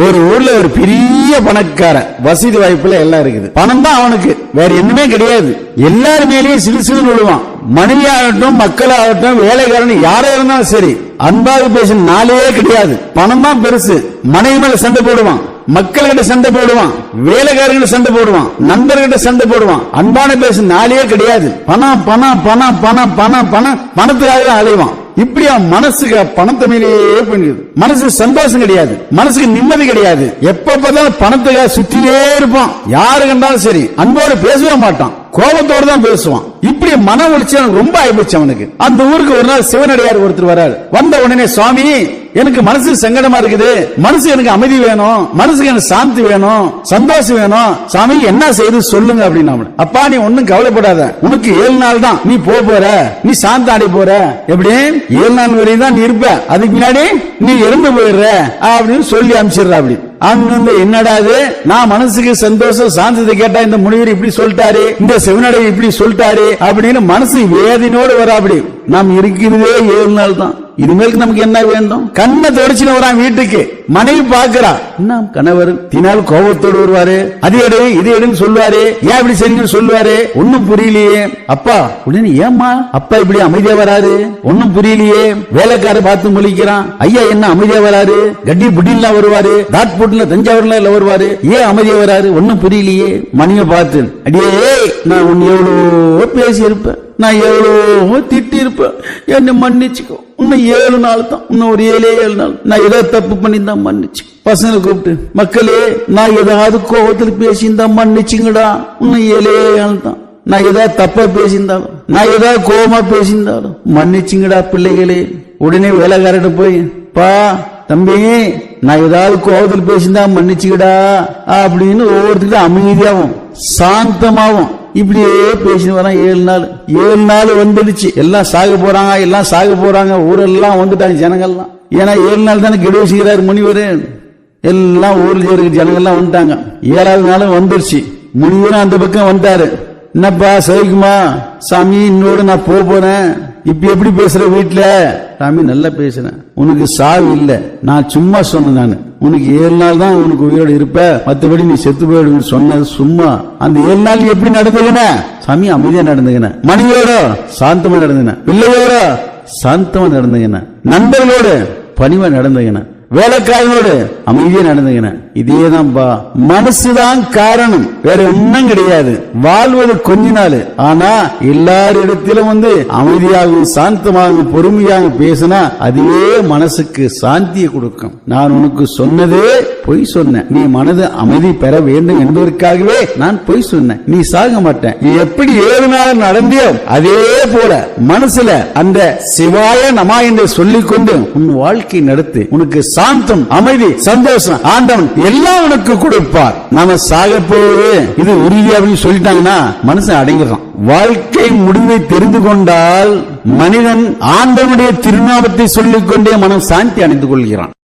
ஒரு ஊர்ல ஒரு பெரிய பணக்காரன். வசதி வாய்ப்புல எல்லாம் இருக்குது. பணம் தான் அவனுக்கு. வேற என்னமே கிடையாது. எல்லார் மேலேயும் சிறு சிறு விழுவான். மனைவியாகட்டும் மக்களாகட்டும் வேலைக்காரன் யாரா இருந்தாலும் சரி அன்பாக பேசும் நாளே கிடையாது. பணம் தான் பெருசு. மனைவி மேல சண்டை போடுவான். மக்கள்கிட்ட சண்டை போடுவான். வேலைக்காரங்கிட்ட சண்டை போடுவான். நண்பர்கிட்ட சண்டை போடுவான். அன்பான பேசும் நாளே கிடையாது. பணம் பணம் பணம் பணம் பணம் பணம் பணத்துக்காக அலைவான். இப்படியா மனசுக்கு பணத்தை மேலேயே பண்ணிடுது மனசுக்கு சந்தோஷம் கிடையாது. மனசுக்கு நிம்மதி கிடையாது. எப்ப பார்த்தாலும் பணத்துக்காக சுத்தினே இருப்பான். யாரு கண்டாலும் சரி அன்போடு பேசவே மாட்டான். கோபத்தோடு தான் பேசுவான். இப்படி மன உளைச்சல் ரொம்ப ஆயிப்போச்சு அவனுக்கு. அந்த ஊருக்கு ஒரு நாள் சிவனடியார் ஒருத்தர் வராரு. வந்த உடனே சுவாமி எனக்கு மனசு சங்கடமா இருக்குது. மனசு எனக்கு அமைதி வேணும். மனசுக்கு எனக்கு சாந்தி வேணும். சந்தோஷம் வேணும். சாமி என்ன செய்யுது சொல்லுங்க அப்படின்னு அப்பா நீ ஒன்னும் கவலைப்படாத. உனக்கு ஏழு நாள் தான். நீ போக போற. நீ சாந்தி அடை போற. எப்படி? ஏழு நாள் வரையும் தான் நீ இருப்ப. அதுக்கு முன்னாடி நீ இறந்து போயிடுற. அப்படின்னு சொல்லி அனுப்பிச்சிடுற அப்படி. அங்கிருந்து என்னடா இது? நான் மனசுக்கு சந்தோஷம் சாந்தத்தை கேட்டா இந்த முனிவர் இப்படி சொல்லிட்டாரு. இந்த செவனடை இப்படி சொல்லிட்டாரு. அப்படின்னு மனசு வேதனையோடு வர அப்படி நாம் இருக்கிறதே ஏழு நாள் தான். இனிமேலுக்கு நமக்கு என்ன வேண்டும்? கண்ணை தொடச்சுன்னு வரான் வீட்டுக்கு மனைவி பாக்குறா என்ன கணவர் தினால் கோபத்தோடு வருவாரு. அது எடு இது எடுன்னு சொல்லுவாரு. ஏன் இப்படி செஞ்சு சொல்லுவாரு? ஒண்ணும் புரியலையே. அப்பா உடனே ஏம்மா? அப்பா இப்படி அமைதியா வராரு? ஒண்ணும் புரியலையே. வேலைக்கார பார்த்து முழிக்கிறான். ஐயா என்ன அமைதியா வராரு? கட்டி புட்டிலாம் வருவாரு. தாட் போட்டுல தஞ்சாவூர்ல இல்ல வருவாரு. ஏன் அமைதியா வராரு? ஒண்ணும் புரியலையே. மணியை பார்த்து அடியே நான் உன் எவ்வளவு பேசி இருப்பேன் நான் எவ்வளவோ திட்டி இருப்பேன் என்ன மன்னிச்சுக்கோ. இன்னும் ஏழு நாள் தான் இன்னும் ஒரு ஏழே ஏழு நாள். நான் ஏதோ தப்பு பண்ணியிருந்தா மன்னிச்சு. பசங்களை கூப்பிட்டு மக்களே நான் ஏதாவது கோபத்தில் பேசியிருந்தா மன்னிச்சுங்கடா. இன்னும் ஏழே ஏழு தான் நான் ஏதாவது தப்பா பேசியிருந்தாலும் நான் ஏதாவது கோபமா பேசியிருந்தாலும் மன்னிச்சுங்கடா பிள்ளைகளே. உடனே வேலைக்காரர்கிட்ட போய் பா தம்பி நான் ஏதாவது கோபத்தில் பேசியிருந்தா மன்னிச்சுக்கடா அப்படின்னு ஒவ்வொருத்தருக்கும் அமைதியாகும் சாந்தமாகும் இப்படியே பேசினு வரான் ஏழு நாள். ஏழு நாள் வந்துடுச்சு. எல்லாம் சாக போறாங்க எல்லாம் சாக போறாங்க. ஊரெல்லாம் வந்துட்டாங்க ஜனங்கள்லாம். ஏன்னா ஏழு நாள் தானே கெடுவு செய்கிறார் முனிவர். எல்லாம் ஊரில் இருக்க ஜனங்கள்லாம் வந்துட்டாங்க. ஏழாவது நாளும் வந்துடுச்சு. முனிவரும் அந்த பக்கம் வந்துட்டாரு. என்னப்பா சவிக்குமா சாமி இன்னோடு நான் போக போறேன். இப்ப எப்படி பேசுற வீட்டுல சாமி நல்லா பேசுறேன். உனக்கு சாவு இல்ல. நான் சும்மா சொன்னேன் நான். உனக்கு ஏழு நாள் தான் உனக்கு உயிரோடு இருப்ப. மத்தபடி நீ செத்து போயிடுன்னு சொன்னது சும்மா. அந்த ஏழு நாள் எப்படி நடந்துகின? சாமி அமைதியா நடந்துகின. மனைவியோட சாந்தமா நடந்துகின. பிள்ளையோட சாந்தமா நடந்துகின. நண்பர்களோடு பணிவா நடந்துகின. வேலைக்காரனோடு அமைதியா இதே இதேதான்பா மனசுதான் காரணம். வேற ஒன்றும் கிடையாது. வாழ்வது கொஞ்ச நாள். ஆனா எல்லாரிடத்திலும் வந்து அமைதியாகவும் சாந்தமாகவும் பொறுமையாக பேசினா அதுவே மனசுக்கு சாந்தியை கொடுக்கும். நான் உனக்கு சொன்னதே பொய் சொன்னேன் நீ மனது அமைதி பெற வேண்டும் என்பதற்காகவே நான் பொய் சொன்னேன் நீ சாக மாட்டேன். நீ எப்படி ஏழு நாள் நடந்தியோ அதே போல மனசுல அந்த சிவாய நமா என்று சொல்லிக்கொண்டு உன் வாழ்க்கை நடத்து. உனக்கு சாந்தம் அமைதி சந்தோஷம் ஆண்டவன் எல்லாம் உனக்கு கொடுப்பார். நாம சாக போவது இது உறுதி அப்படின்னு சொல்லிட்டாங்கன்னா மனுஷன் அடங்கிடுறான். வாழ்க்கை முடிவை தெரிந்து கொண்டால் மனிதன் ஆண்டவனுடைய திருநாமத்தை சொல்லிக்கொண்டே மனம் சாந்தி அடைந்து கொள்கிறான்.